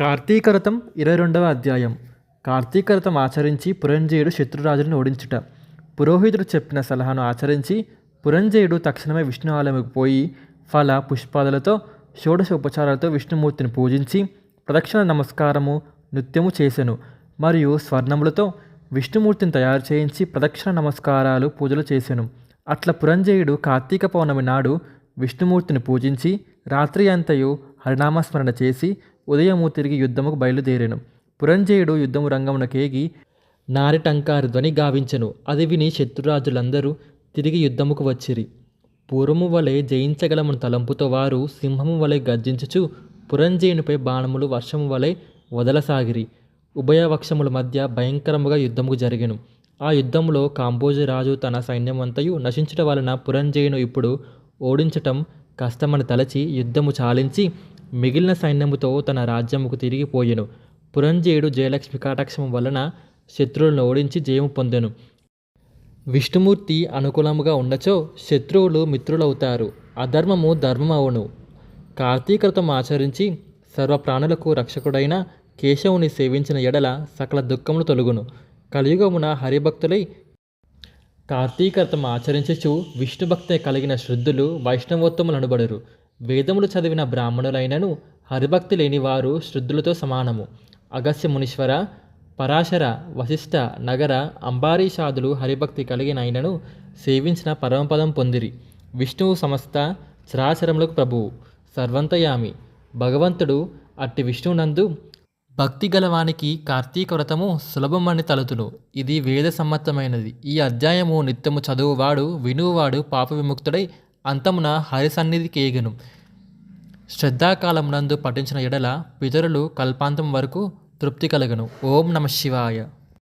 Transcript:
కార్తీక ఇరవై రెండవ అధ్యాయం. కార్తీక ఆచరించి పురంజయుడు శత్రురాజులను ఓడించుట. పురోహితుడు చెప్పిన సలహాను ఆచరించి పురంజయుడు తక్షణమే విష్ణు ఆలయంకు పోయి ఫల పుష్పాలతో షోడశ ఉపచారాలతో విష్ణుమూర్తిని పూజించి ప్రదక్షిణ నమస్కారము నృత్యము చేసెను. మరియు స్వర్ణములతో విష్ణుమూర్తిని తయారు చేయించి ప్రదక్షిణ నమస్కారాలు పూజలు చేసెను. అట్ల పురంజయుడు కార్తీక పౌర్ణమి నాడు విష్ణుమూర్తిని పూజించి రాత్రి అంతయు హరినామస్మరణ చేసి ఉదయము తిరిగి యుద్ధముకు బయలుదేరాను. పురంజయుడు యుద్ధము రంగమునకేగి నారిటంకారు ధ్వని గావించెను. అది విని శత్రురాజులందరూ తిరిగి యుద్ధముకు వచ్చిరి. పూర్వము వలె జయించగలమని తలంపుతో వారు సింహము వలె గర్జించుచు పురంజయునిపై బాణములు వర్షము వలె వదలసాగిరి. ఉభయ వక్షముల మధ్య భయంకరముగా యుద్ధము జరిగెను. ఆ యుద్ధములో కాంబోజరాజు తన సైన్యమంతయు నశించట వలన పురంజయును ఇప్పుడు ఓడించటం కష్టమని తలచి యుద్ధము చాలించి మిగిలిన సైన్యముతో తన రాజ్యముకు తిరిగిపోయెను పురంజయుడు జయలక్ష్మి కటాక్షం వలన శత్రువులను ఓడించి జయము పొందెను. విష్ణుమూర్తి అనుకూలముగా ఉండచో శత్రువులు మిత్రులవుతారు. అధర్మము ధర్మమవును. కార్తీకృతం ఆచరించి సర్వ ప్రాణులకు రక్షకుడైన కేశవుని సేవించిన ఎడల సకల దుఃఖములు తొలుగును. కలియుగమున హరిభక్తులై కార్తీకర్తం ఆచరించచు విష్ణుభక్తే కలిగిన శ్రద్ధులు వైష్ణవోత్తములు అనబడరు వేదములు చదివిన బ్రాహ్మణులైనను హరిభక్తి లేని వారు సమానము. అగస్య మునీశ్వర పరాశర వశిష్ఠ నగర అంబారీషాదులు హరిభక్తి కలిగినైనను సేవించిన పరమపదం పొందిరి. విష్ణువు సమస్త చరాచరములకు ప్రభువు. సర్వంతయామి. భగవంతుడు అట్టి విష్ణువునందు భక్తి గలవానికి కార్తీక వ్రతము సులభమని తలుతును. ఇది వేద సమ్మతమైనది. ఈ అధ్యాయము నిత్యము చదువువాడు వినువాడు పాప విముక్తుడై అంతమున హరి సన్నిధి కేగను శ్రద్ధాకాలమునందు పఠించిన ఎడల పితరులు కల్పాంతం వరకు తృప్తి కలగను. ఓం నమ శివాయ.